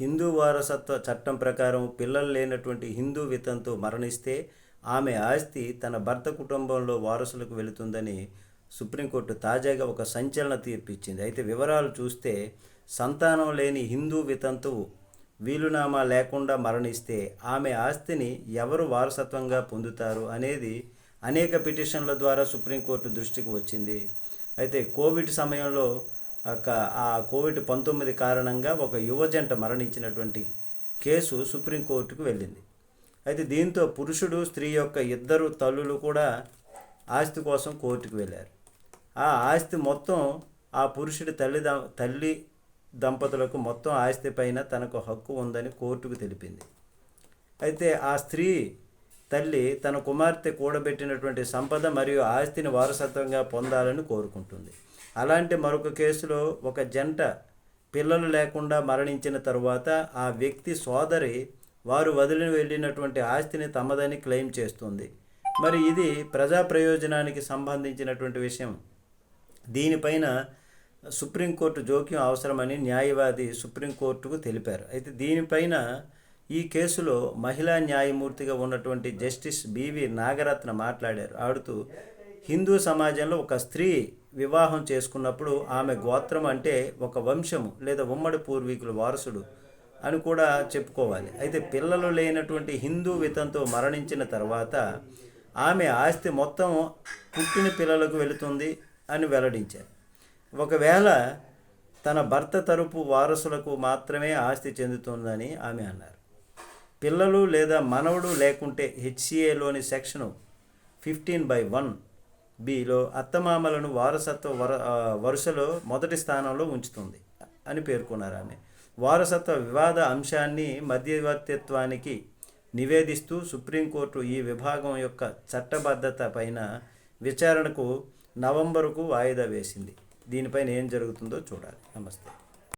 హిందూ వారసత్వ చట్టం ప్రకారం పిల్లలు లేనటువంటి హిందూ వితంతు మరణిస్తే ఆమె ఆస్తి తన భర్త కుటుంబంలో వారసులకు వెళుతుందని సుప్రీంకోర్టు తాజాగా ఒక సంచలన తీర్పు ఇచ్చింది అయితే వివరాలు చూస్తే సంతానం లేని హిందూ వితంతువు వీలునామా లేకుండా మరణిస్తే ఆమె ఆస్తిని ఎవరు వారసత్వంగా పొందుతారు అనేది అనేక పిటిషన్ల ద్వారా సుప్రీంకోర్టు దృష్టికి వచ్చింది. అయితే కోవిడ్ సమయంలో ఆ కోవిడ్ పంతొమ్మిది కారణంగా ఒక యువజంట మరణించినటువంటి కేసు సుప్రీంకోర్టుకు వెళ్ళింది. అయితే దీంతో పురుషుడు స్త్రీ యొక్క ఇద్దరు తల్లులు కూడా ఆస్తి కోసం కోర్టుకు వెళ్ళారు. ఆ ఆస్తి మొత్తం ఆ పురుషుడి తల్లి ద- తల్లి దంపతులకు మొత్తం ఆస్తి పైన తనకు హక్కు ఉందని కోర్టుకు తెలిపింది. అయితే ఆ స్త్రీ తల్లి తన కుమార్తె కూడబెట్టినటువంటి సంపద మరియు ఆస్తిని వారసత్వంగా పొందాలని కోరుకుంటుంది. అలాంటి మరొక కేసులో ఒక జంట పిల్లలు లేకుండా మరణించిన తరువాత ఆ వ్యక్తి సోదరి వారు వదిలి వెళ్ళినటువంటి ఆస్తిని తమదని క్లెయిమ్ చేస్తుంది. మరి ఇది ప్రజా ప్రయోజనానికి సంబంధించినటువంటి విషయం. దీనిపైన సుప్రీంకోర్టు జోక్యం అవసరమని న్యాయవాది సుప్రీంకోర్టుకు తెలిపారు. అయితే దీనిపైన ఈ కేసులో మహిళా న్యాయమూర్తిగా ఉన్నటువంటి జస్టిస్ బివి నాగరత్న మాట్లాడారు. ఆడుతూ హిందూ సమాజంలో ఒక స్త్రీ వివాహం చేసుకున్నప్పుడు ఆమె గోత్రం అంటే ఒక వంశము లేదా ఉమ్మడి పూర్వీకుల వారసుడు అని కూడా చెప్పుకోవాలి. అయితే పిల్లలు లేనటువంటి హిందూ వితంతో మరణించిన తర్వాత ఆమె ఆస్తి మొత్తం పుట్టిన పిల్లలకు వెళుతుంది అని వెల్లడించారు. ఒకవేళ తన భర్త తరపు వారసులకు మాత్రమే ఆస్తి చెందుతుందని ఆమె అన్నారు. పిల్లలు లేదా మనవడు లేకుంటే హెచ్సిఏలోని section fifteen by one below అత్తమామలను వారసత్వ వర వరుసలో మొదటి స్థానంలో ఉంచుతుంది అని పేర్కొన్నారు ఆమె. వారసత్వ వివాద అంశాన్ని మధ్యవర్తిత్వానికి నివేదిస్తూ సుప్రీంకోర్టు ఈ విభాగం యొక్క చట్టబద్ధత పైన విచారణకు నవంబరుకు వాయిదా వేసింది. దీనిపైన ఏం జరుగుతుందో చూడాలి. నమస్తే.